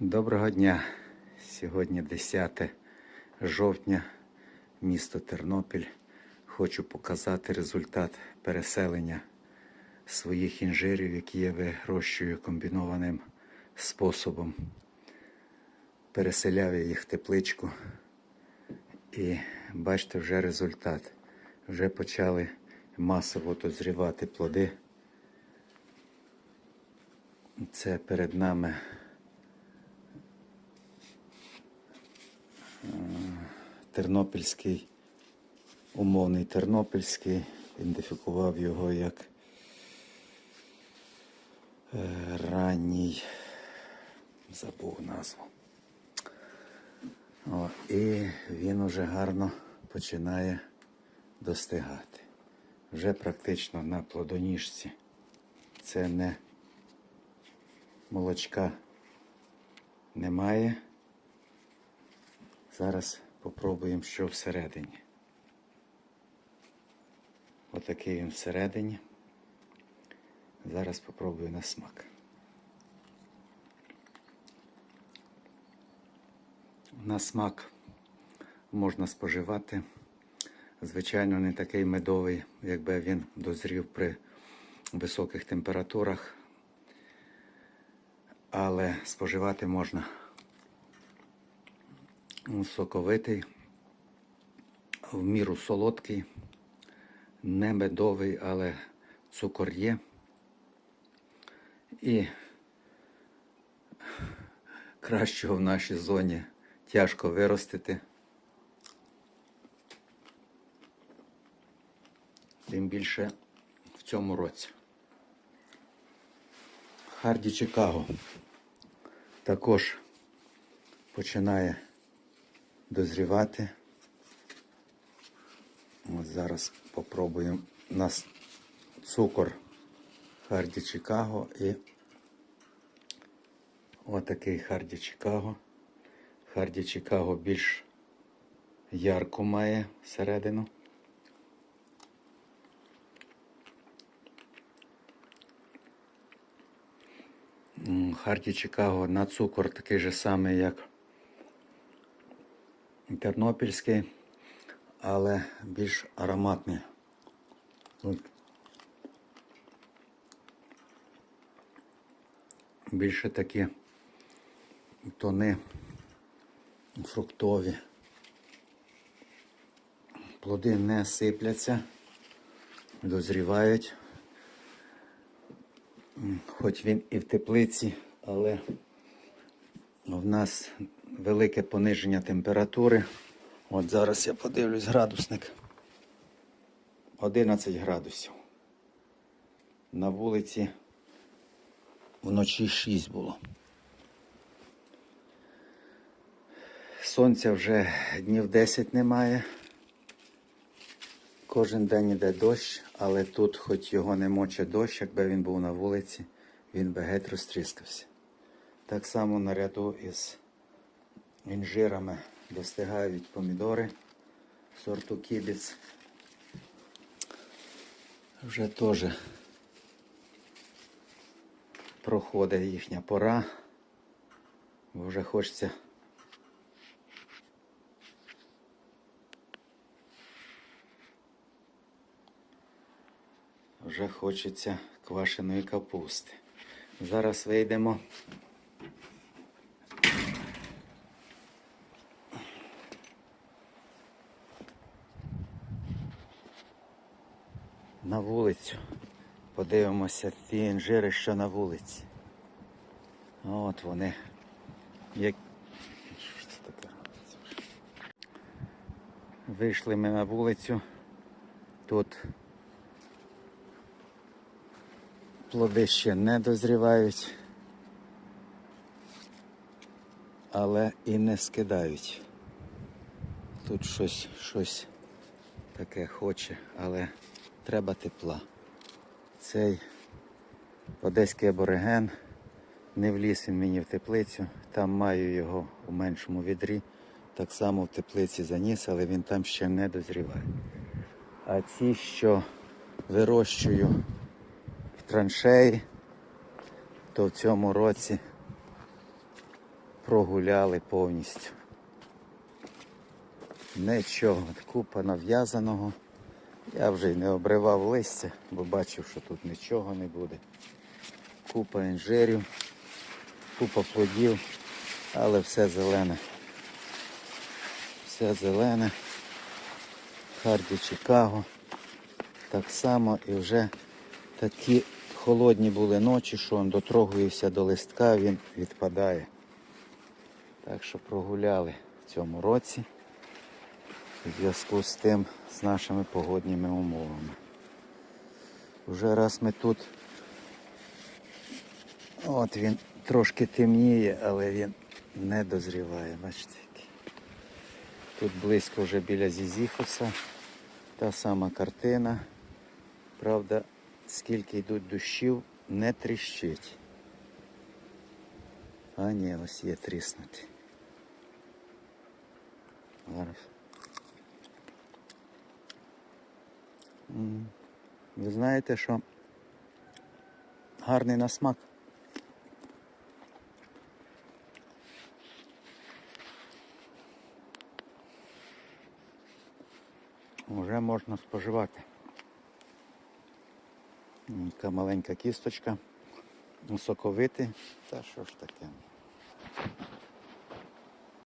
Доброго дня. Сьогодні 10 жовтня, місто Тернопіль. Хочу показати результат переселення своїх інжирів, які я вирощую комбінованим способом. Переселяв я їх в тепличку і бачите вже результат. Вже почали масово дозрівати плоди. Це перед нами Тернопільський, умовний Тернопільський, ідентифікував його як е, ранній, забув назву. О, і він уже гарно починає достигати. Вже практично на плодоніжці. Це не молочка немає. Зараз попробуємо, що всередині. Отакий він всередині. Зараз попробую на смак. На смак можна споживати. Звичайно, не такий медовий, якби він дозрів при високих температурах, але споживати можна соковитий, в міру солодкий, не медовий, але цукор є. І кращого в нашій зоні тяжко виростити. Тим більше в цьому році. Харді Чикаго також починає дозрівати. От зараз попробуємо у нас цукор Харді Чикаго і отакий Харді Чикаго. Харді Чикаго більш ярко має всередину. Харді Чикаго на цукор такий же самий, як тернопільський, але більш ароматний. Тут більше такі тони фруктові. Плоди не сипляться, дозрівають. Хоч він і в теплиці, але в нас велике пониження температури. От зараз я подивлюсь градусник. 11 градусів. На вулиці вночі 6 було. Сонця вже днів 10 немає. Кожен день іде дощ, але тут, хоч його не моче дощ, якби він був на вулиці, він би геть розтріскався. Так само наряду із інжирами достигають помідори сорту кібіц. Вже теж проходить їхня пора, бо вже хочеться вже хочеться квашеної капусти. Зараз вийдемо. На вулицю. Подивимося ті інжири, що на вулиці. От вони. Як... Що це таке? Вийшли ми на вулицю. Тут плоди ще не дозрівають, але і не скидають. Тут щось, щось таке хоче, але треба тепла. Цей одеський абориген не вліз він мені в теплицю, там маю його у меншому відрі. Так само в теплиці заніс, але він там ще не дозріває. А ці, що вирощую в траншеї, то в цьому році прогуляли повністю. Нічого, купа нав'язаного. Я вже й не обривав листя, бо бачив, що тут нічого не буде. Купа інжирів, купа плодів, але все зелене. Все зелене. Харді Чикаго. Так само і вже такі холодні були ночі, що він дотрогується до листка, він відпадає. Так що прогуляли в цьому році у зв'язку з тим, з нашими погодніми умовами. Уже раз ми тут, от він трошки темніє, але він не дозріває, бачите. Тут близько вже біля Зізіфуса, та сама картина. Правда, скільки йдуть дощів, не тріщить. А ні, ось є тріснути. Зараз. Ви знаєте, що гарний на смак. Уже можна споживати. Така маленька кісточка. Соковитий. Та що ж таке?